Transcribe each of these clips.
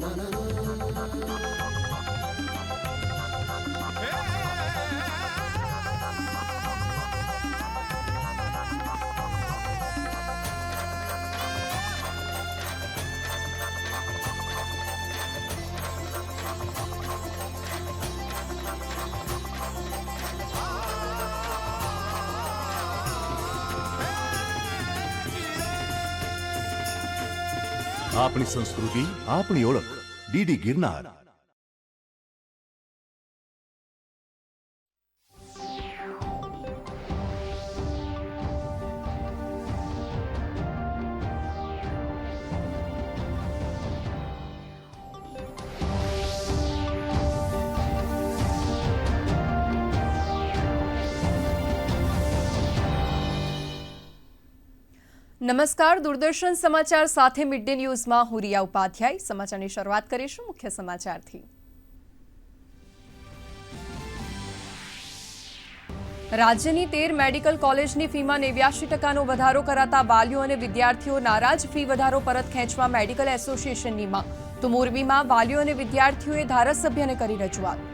na na na આપણી સંસ્કૃતિ આપણી ઓળખ. ડીડી ગિરનાર. નમસ્કાર, દૂરદર્શન સમાચાર સાથે મિડ ડે ન્યૂઝમાં હું રિયા ઉપાધ્યાય. સમાચારની શરૂઆત કરીશું મુખ્ય સમાચારથી. રાજ્યની તેર મેડિકલ કોલેજની ફીમાં નેવ્યાશી ટકાનો વધારો કરાતા વાલીઓ અને વિદ્યાર્થીઓ નારાજ. ફી વધારો પરત ખેંચવા મેડિકલ એસોસિએશનની માંગ. તો મોરબીમાં વાલીઓ અને વિદ્યાર્થીઓએ ધારાસભ્યને કરી રજૂઆત.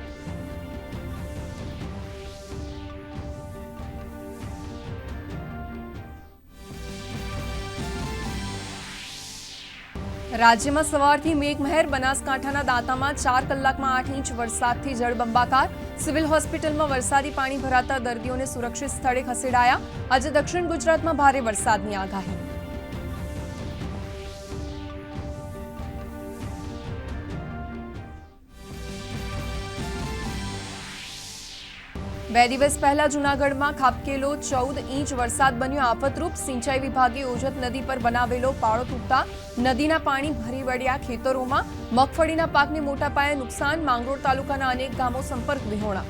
રાજ્યમાં સવારથી મેઘમહેર બનાસકાંઠાના દાંતામાં ચાર કલાકમાં આઠ ઇંચ વરસાદથી જળબંબાકાર સિવિલ હોસ્પિટલમાં વરસાદી પાણી ભરાતા દર્દીઓને સુરક્ષિત સ્થળે ખસેડાયા આજે દક્ષિણ ગુજરાતમાં ભારે વરસાદની આગાહી બે દિવસ પહેલા જૂનાગઢમાં ખાબકેલો ચૌદ ઇંચ વરસાદ બન્યો. આફતરૂપ સિંચાઈ વિભાગે ઓજત નદી પર બનાવેલો પાળો તૂટતા નદીના પાણી ભરી વળ્યા ખેતરોમાં. મગફળીના પાકને મોટા પાયે નુકસાન. માંગરોળ તાલુકાના અનેક ગામો સંપર્ક વિહોણા.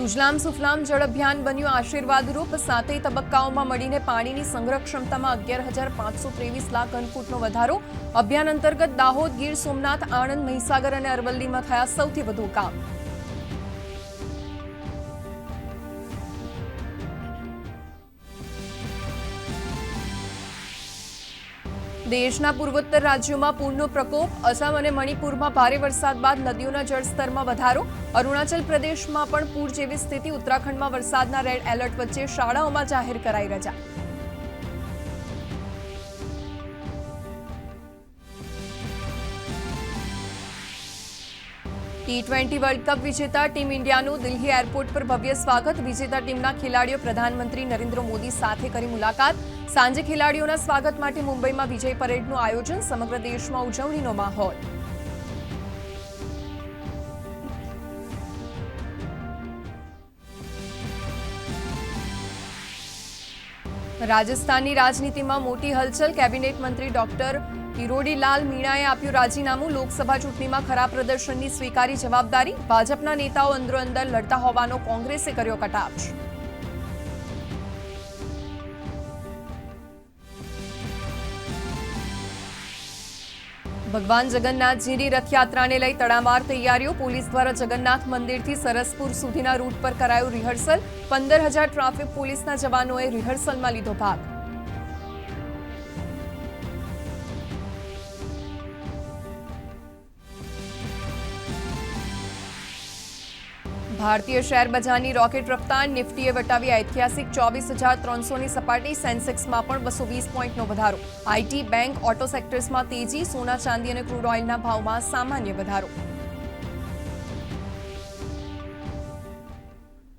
સુજલામ સુફલામ જળ અભિયાન બન્યું આશીર્વાદરૂપ સાતેય તબક્કાઓમાં મળીને પાણીની સંગ્રહ ક્ષમતામાં અગિયાર હજાર પાંચસો ત્રેવીસ લાખ ઘનફૂટનો વધારો. અભિયાન અંતર્ગત દાહોદ, ગીર સોમનાથ, આણંદ, મહીસાગર અને અરવલ્લીમાં થયા સૌથી વધુ કામ. દેશના પૂર્વોત્તર રાજ્યોમાં પૂરનો પ્રકોપ. અસમ અને મણિપુરમાં ભારે વરસાદ બાદ નદીઓના જળસ્તરમાં વધારો. અરુણાચલ પ્રદેશમાં પણ પૂર જેવી સ્થિતિ. ઉત્તરાખંડમાં વરસાદના રેડ એલર્ટ વચ્ચે શાળાઓમાં જાહેર કરાઈ રજા. ટી ટ્વેન્ટી વર્લ્ડ કપ વિજેતા ટીમ ઇન્ડિયાનું દિલ્હી એરપોર્ટ પર ભવ્ય સ્વાગત. વિજેતા ટીમના ખેલાડીઓ પ્રધાનમંત્રી નરેન્દ્ર મોદી સાથે કરી મુલાકાત. સાંજે ખેલાડીઓના સ્વાગત માટે મુંબઈમાં વિજય પરેડનું આયોજન, સમગ્ર દેશમાં ઉજવણીનો માહોલ. રાજસ્થાનની રાજનીતિમાં મોટી હલચલ, કેબિનેટ મંત્રી ડોક્ટર કિરોડીલાલ મીણાએ આપ્યું રાજીનામું. લોકસભા ચૂંટણીમાં ખરાબ પ્રદર્શનની સ્વીકારી જવાબદારી. ભાજપના નેતાઓ અંદરોઅંદર લડતા હોવાનો કોંગ્રેસે કર્યો કટાક્ષ. ભગવાન જગન્નાથજીની રથયાત્રાને લઈ તડામાર તૈયારીઓ. પોલીસ દ્વારા જગન્નાથ મંદિરથી સરસપુર સુધીના રૂટ પર કરાયું રિહર્સલ. પંદર હજાર ટ્રાફિક પોલીસના જવાનોએ રિહર્સલમાં લીધો ભાગ. ભારતીય શેર બજારની રોકેટ રફતાર નિફ્ટીએ વટાવી ઐતિહાસિક ચોવીસ હજાર ત્રણસોની સપાટી સેન્સેક્સમાં પણ બસો વીસ પોઈન્ટનો વધારો. આઈટી, બેંક, ઓટો સેક્ટર્સમાં તેજી, સોના, ચાંદી અને ક્રૂડ ઓઇલના ભાવમાં સામાન્ય વધારો.